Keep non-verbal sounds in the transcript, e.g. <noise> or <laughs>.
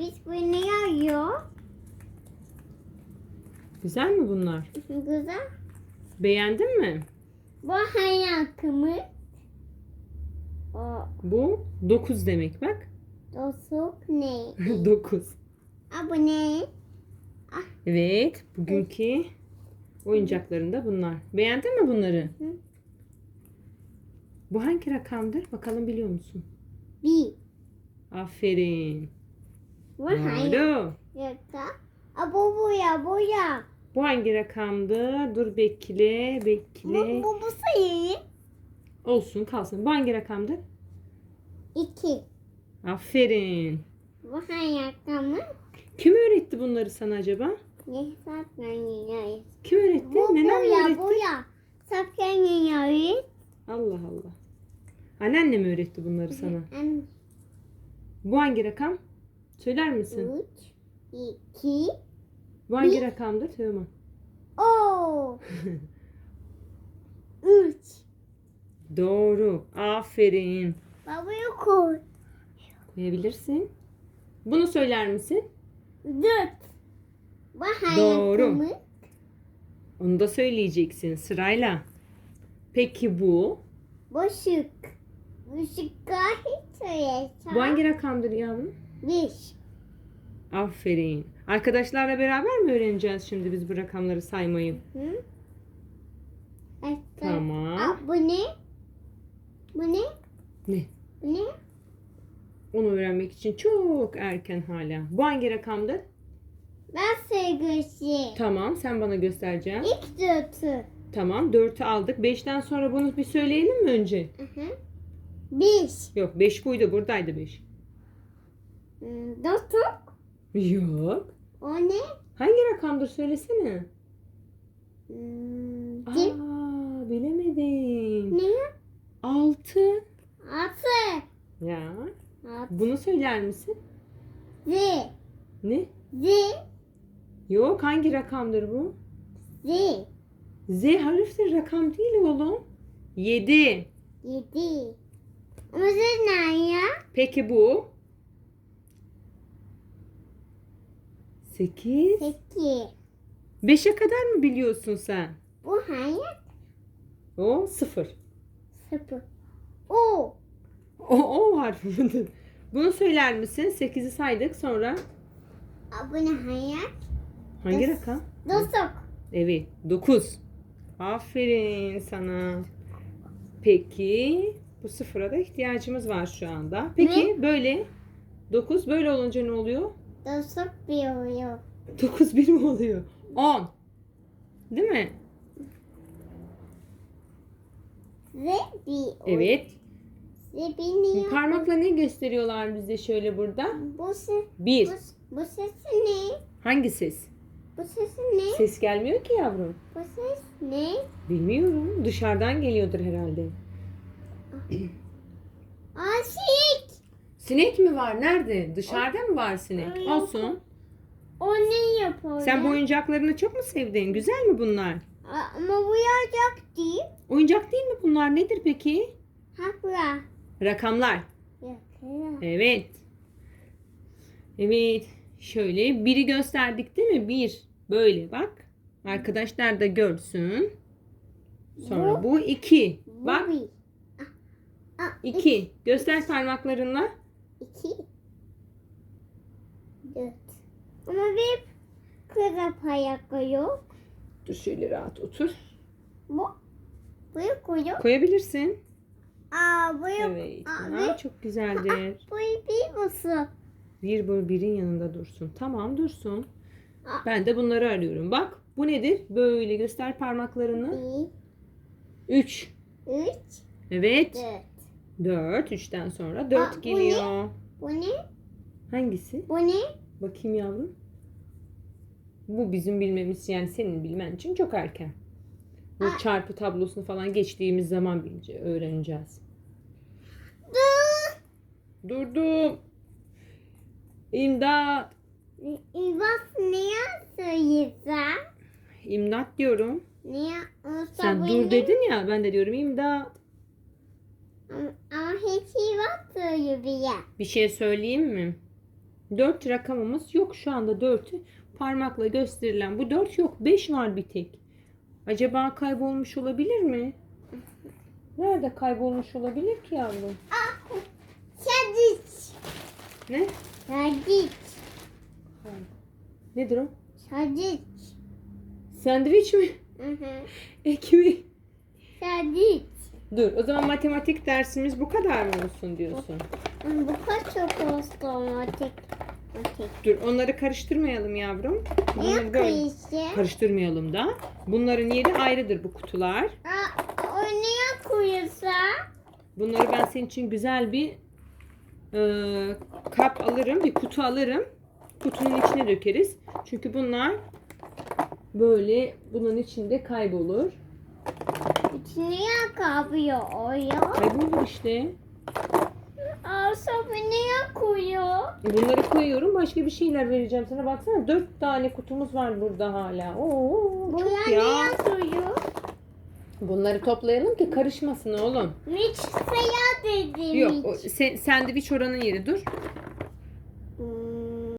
Biz bu ne yapıyor? Güzel mi bunlar? Güzel. Beğendin mi? Bu hayatımız. O Bu 9 demek bak. dostluk ne? <laughs> 9. Aa, bu ne? Evet, bugünkü oyuncaklarında bunlar. Beğendin mi bunları? Hı. Bu hangi rakamdır? Bakalım biliyor musun? Bir. Aferin. Bu hayat. Doğru. Yoksa. Aa, bu bu ya bu ya. Bu hangi rakamdı? Dur bekle, Bu, bekle. bu, bu sayı. Olsun kalsın. Bu hangi rakamdı? İki. Aferin. Bu hayatımız. Kim öğretti bunları sana acaba? Ne saklanıyoruz? Kim öğretti? Bu bu Nenem ya öğretti? bu ya. Saklanıyoruz. Allah Allah. Anneannem öğretti bunları sana. An- Bu hangi rakam? Söyler misin? Üç. iki. Bu hangi Bir. rakamdır? Teoman. Oo. <laughs> Üç. Doğru. Aferin. Babaya koy. Koyabilirsin. Bunu söyler misin? Dört. Bu Doğru. hayatımız. Onu da söyleyeceksin sırayla. Peki bu? Boşluk. Boşluk hiç söylesem. Bu hangi rakamdır yavrum? Beş. Aferin. Arkadaşlarla beraber mi öğreneceğiz şimdi biz bu rakamları saymayı? Hı? Evet. Tamam. Aa, bu ne? Bu ne? Ne? Bu ne? Onu öğrenmek için çok erken hala. Bu hangi rakamdır? Ben sevgisi. Tamam sen bana göstereceksin. İlk dörtü. Tamam 4'ü aldık. 5'ten sonra bunu bir söyleyelim mi önce? Hı hı. Beş. Yok 5 buydu buradaydı 5. Hmm, Dostluk. Yok. O ne? Hangi rakamdır söylesene. Hmm, Aa Kim? bilemedin. Ne? 6. Altı. Ya Altı. bunu söyler misin? Z. Ne? Z. Yok hangi rakamdır bu? Z. Z harftir rakam değil oğlum. 7. Yedi. Ama Z ne ya? Peki bu? 8. Peki. 5'e kadar mı biliyorsun sen? Bu hayat O 0. sıfır. O. O, o harfi? <laughs> Bunu söyler misin? 8'i saydık sonra. Aa, Bu ne hayat? Hangi Dos- rakam? Dostluk. Evet 9. Aferin sana. Peki bu sıfıra da ihtiyacımız var şu anda. Peki böyle 9 böyle olunca ne oluyor? Dostluk bir oluyor. 9 1 mi oluyor? 10. Değil mi? Ve bir. Evet. Ve biniyor. Parmakla ne gösteriyorlar bize şöyle burada? Bu ses, 1. bu, bu sesi ne? Hangi ses? Bu sesi ne? Ses gelmiyor ki yavrum. Bu ses ne? Bilmiyorum. Dışarıdan geliyordur herhalde. <clears throat> Aşık. Sinek mi var? Nerede? Dışarıda mı var sinek? Ay, Olsun. O ne yapıyor? Sen bu oyuncaklarını çok mu sevdin? Güzel mi bunlar? Ama bu yiyecek değil. Oyuncak değil mi bunlar? Nedir peki? Hakla. Rakamlar. Evet. Evet. Şöyle biri gösterdik değil mi? Bir. Böyle bak. Arkadaşlar da görsün. Sonra bu iki. Bu Bak bir. İki. Göster parmaklarınla. İki. Dört. Ama bir kıza payak yok. Dur şöyle rahat otur. Bu. Bu koyuyor. Koyabilirsin. Aa bu yok. Evet. Aa, Aa, çok güzeldir. Bu bir musun? Bir bu birin yanında dursun. Tamam dursun. Aa. Ben de bunları arıyorum. Bak bu nedir? Böyle göster parmaklarını. Bir, Üç. üç, Evet. dört. Dört. Üçten sonra dört Aa, bu geliyor. Bu ne? Hangisi? Bu ne? Bakayım yavrum. Bu bizim bilmemiz yani senin bilmen için çok erken. Bu Aa. çarpı tablosunu falan geçtiğimiz zaman bilce öğreneceğiz. Dur. Durdum. İmdat. İvas ne söyleyeceğim? İmdat diyorum. Niye? Sen dur dedin ya ben de diyorum imdat. Ama, hiç İvas söylüyor bir şey söyleyeyim mi? 4 rakamımız yok şu anda 4'ü parmakla gösterilen bu 4 yok 5 var bir tek. Acaba kaybolmuş olabilir mi? Nerede kaybolmuş olabilir ki yavrum? Şadiç. Ne? Şadiç. Nedir o? Şadiç. Sandviç mi? Hı hı. Ekmek. Şadiç. Dur o zaman matematik dersimiz bu kadar mı olsun diyorsun? Bu kaç çok otomatik. Otomatik. Dur onları karıştırmayalım yavrum. Bunları böyle karıştırmayalım da. Bunların yeri ayrıdır bu kutular. Aa, o niye kuyusa? Bunları ben senin için güzel bir e, kap alırım, bir kutu alırım. Kutunun içine dökeriz. Çünkü bunlar böyle bunun içinde kaybolur. Niye kapıyor o ya? Kaybolur işte. Aa, sopa niye koyuyor? Bunları koyuyorum. Başka bir şeyler vereceğim sana. Baksana dört tane kutumuz var burada hala. Oo, Bu çok ya niye koyuyor? Bunları toplayalım ki karışmasın oğlum. Hiç sayı dedim. Yok, o, sen, sandviç oranın yeri dur.